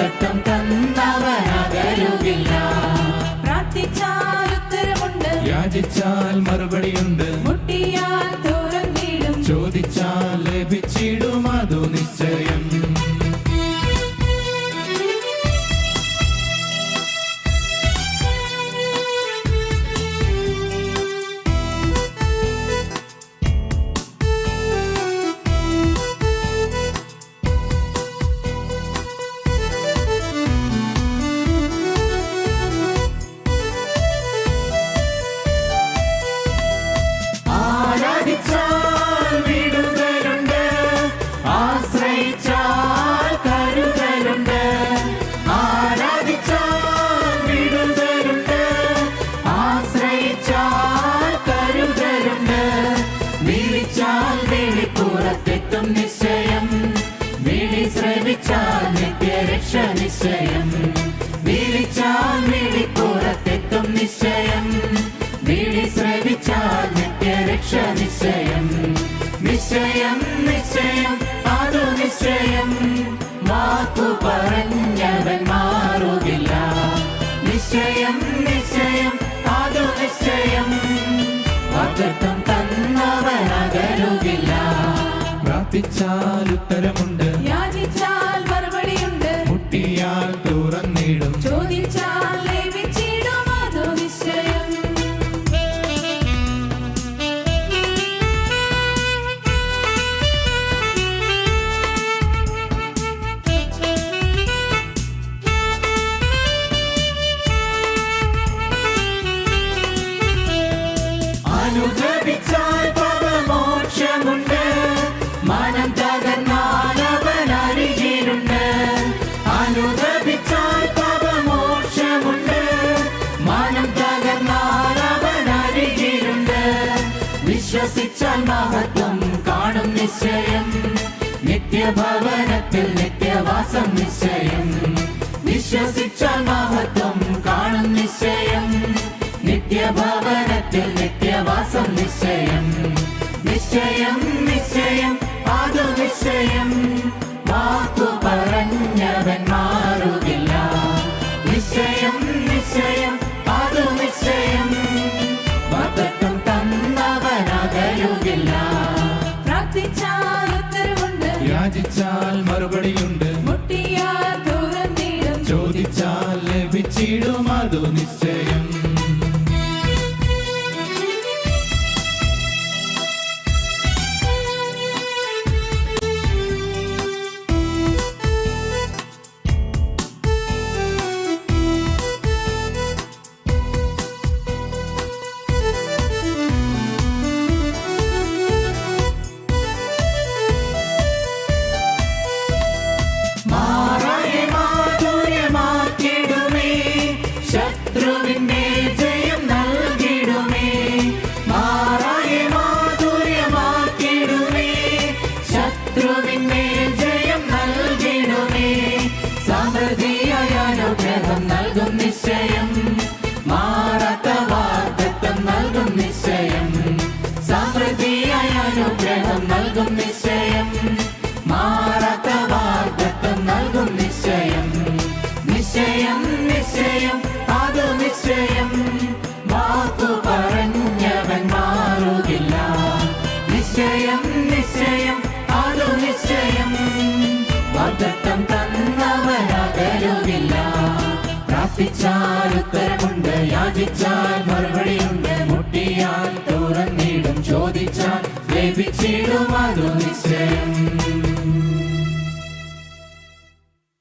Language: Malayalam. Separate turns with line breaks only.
വാക്തത്വം തന്നവൻ അകലുകില്ല
പ്രാർത്ഥിച്ചാൽ ഉത്തരമുണ്ട്.
യാചിച്ചാൽ മറുപടിയുണ്ട്.
മുട്ടിയാൽ
വിളിപ്പുറത്തെത്തും നിശ്ചയം. വിളി ശ്രമിച്ചാൽ നിത്യരക്ഷ നിശ്ചയം. വിളിച്ചാൽ വിളിപ്പുറത്തെത്തും നിശ്ചയം. വിളി ശ്രമിച്ചാൽ നിത്യരക്ഷ നിശ്ചയം. നിശ്ചയം നിശ്ചയം അതു നിശ്ചയം. വാക്കു പറഞ്ഞവൻ മാറുകില്ല. നിശ്ചയം നിശ്ചയം അതു നിശ്ചയം. വാക്കത്വം തന്നവൻ
പ്രാർത്ഥിച്ചാൽ ഉത്തരമുണ്ട്.
യാചിച്ചാൽ മറുപടിയുണ്ട്.
മുട്ടിയാൽ തുറന്നിടും.
ചോദിച്ചാൽ ലഭിച്ചിടും അതു നിശ്ചയം.
അനുദപിച്ചാൽ വിശ്വസിച്ചാൽ മഹത്വം കാണും നിശ്ചയം. നിത്യഭവനത്തിൽ നിത്യവാസം നിശ്ചയം. വിശ്വസിച്ചാൽ മഹത്വം കാണും നിശ്ചയം. നിത്യഭവനത്തിൽ നിത്യവാസം നിശ്ചയം. നിശ്ചയം നിശ്ചയം.
യാചിച്ചാൽ മറുപടിയുണ്ട്. ചോദിച്ചാൽ ലഭിച്ചിടും അതു നിശ്ചയം.
നൽകും നിശ്ചയം. മാറാത്ത വാഗ്ദത്തം നൽകും നിശ്ചയം. നിശ്ചയം നിശ്ചയം അത് നിശ്ചയം. വാക്കു പറഞ്ഞവൻ മാറുകില്ല. നിശ്ചയം നിശ്ചയം അത് നിശ്ചയം. വാഗ്ദത്തം തന്നവനകരുകില്ല പ്രാർത്ഥിച്ചാൽ ഉത്തരമുണ്ട് യാചിച്ചാൽ മറുപടിയുണ്ട്. മുട്ടിയാൽ